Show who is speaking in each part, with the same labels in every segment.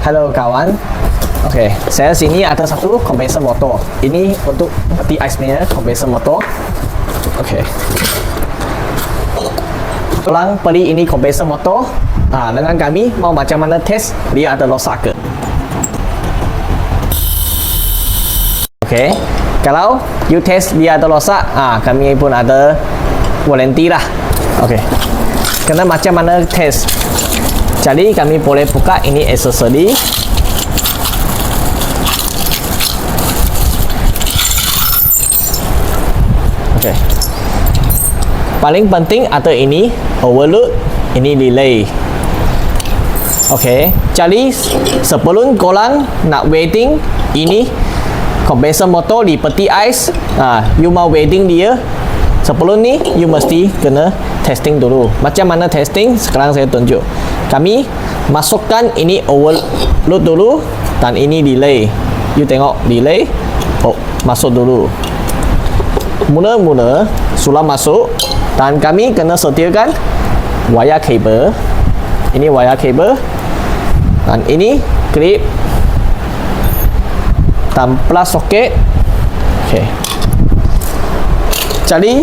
Speaker 1: Halo kawan. Okey, saya sini ada satu kompresor motor. Ini untuk peti ais punya kompresor motor. Okey. Orang beli ini kompresor motor. Ah, dengan kami mau macam mana test dia ada rosak ke? Okey. Kalau you test dia ada rosak, ah kami pun ada warranty lah. Okey. Kena macam mana test? Jadi kami boleh buka ini aksesori. Okey. Paling penting ada ini overload, ini delay. Okey. Jadi sebelum korang nak wedding ini kompresor motor di peti ais, ah, you mau wedding dia Sebelum ni, you mesti kena testing dulu. Macam mana testing? Sekarang saya tunjuk. Kami masukkan ini overload dulu dan ini delay. You tengok delay. Oh, masuk dulu. Mula-mula sudah masuk dan kami kena sediakan wire cable. Ini wire cable dan ini clip dan plus socket. Okay. Jadi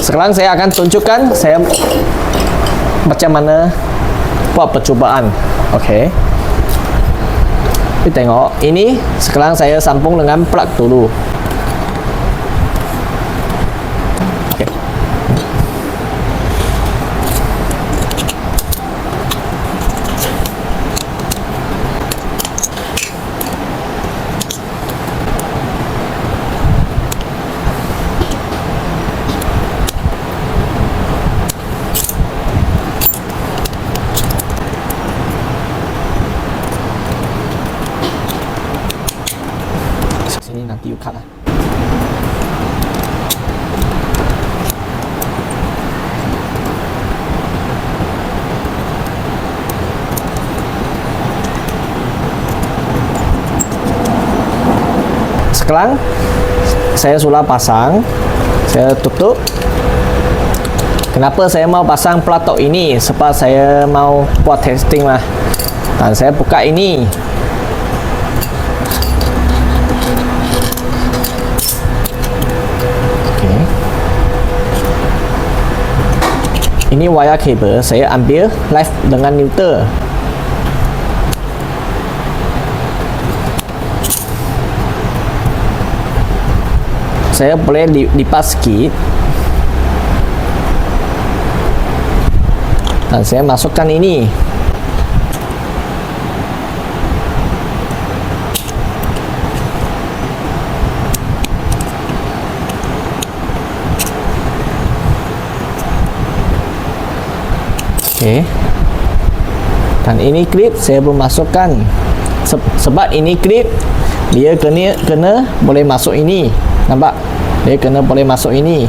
Speaker 1: sekarang saya akan tunjukkan saya macam mana buat percubaan. Okey. Kita tengok ini sekarang saya sambung dengan plug dulu. Okey. Nanti you cut lah. Sekarang saya sudah pasang, saya tutup. Kenapa saya mau pasang platok ini? Sebab saya mau buat testing lah. Dan saya buka ini. Okey. Ini wire cable saya ambil live dengan neutral. Saya boleh li- lipat sikit. Dan saya masukkan ini. Okey. Dan ini klip saya belum masukkan. Se- sebab ini klip dia kena kena boleh masuk ini. Nampak? Dia kena boleh masuk ini.